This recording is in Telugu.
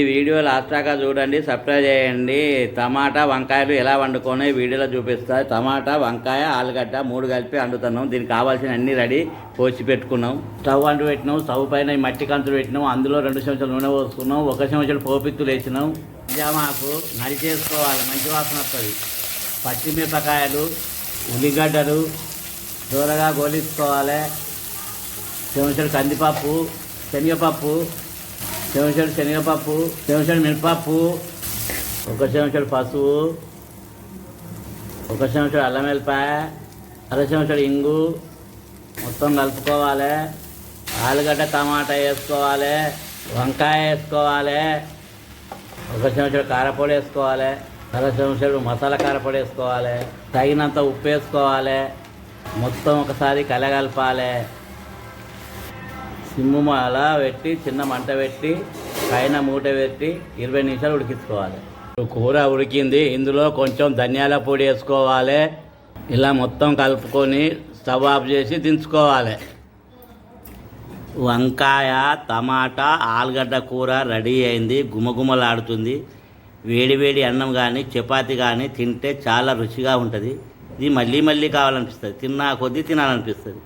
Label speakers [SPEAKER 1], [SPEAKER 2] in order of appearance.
[SPEAKER 1] ఈ వీడియో లాస్ట్ దాకా చూడండి సబ్స్క్రైబ్ చేయండి. టమాటా వంకాయలు ఎలా వండుకొని వీడియోలో చూపిస్తా. టమాటా వంకాయ ఆలుగడ్డ మూడు కలిపి వండుతున్నాం. దీనికి కావాల్సిన అన్ని రెడీ పోసి పెట్టుకున్నాం. స్టవ్ అంటు పెట్టినాం స్టవ్ పైన ఈ మట్టి కంతులు పెట్టినాం. అందులో రెండు చెంచాలు నూనె పోసుకున్నాం. ఒక చెంచాలు పోపిత్తులు వేసినాం. జామాకు నడిచేసుకోవాలి మంచి వాసన వస్తుంది. పచ్చిమిరపకాయలు ఉల్లిగడ్డలు దూరగా గోలించుకోవాలి. చెంచాలు కందిపప్పు శనగపప్పు చెంచాడు శనగపప్పు చెంచాడు మినపప్పు ఒక చెంచాడు పసుపు ఒక చెంచాడు అల్లం వెల్లిపాయ అర చెంచాడు ఇంగు మొత్తం కలుపుకోవాలి. ఆలుగడ్డ టమాటా వేసుకోవాలి వంకాయ వేసుకోవాలి ఒక చెంచాడు కారపొడి వేసుకోవాలి అర చెంచాడు మసాలా కారపొడి వేసుకోవాలి తగినంత ఉప్పు వేసుకోవాలి మొత్తం ఒకసారి కలగలపాలి. సిమ్ము అలా పెట్టి చిన్న మంట పెట్టి పైన మూట పెట్టి ఇరవై నిమిషాలు ఉడికించుకోవాలి. కూర ఉడికింది. ఇందులో కొంచెం ధనియాల పొడి వేసుకోవాలి. ఇలా మొత్తం కలుపుకొని స్టవ్ ఆఫ్ చేసి దించుకోవాలి. వంకాయ టమాటా ఆలుగడ్డ కూర రెడీ అయింది. గుమగుమలాడుతుంది. వేడి వేడి అన్నం కానీ చపాతి కానీ తింటే చాలా రుచిగా ఉంటుంది. ఇది మళ్ళీ మళ్ళీ కావాలనిపిస్తుంది. తిన్నా కొద్దీ తినాలనిపిస్తుంది.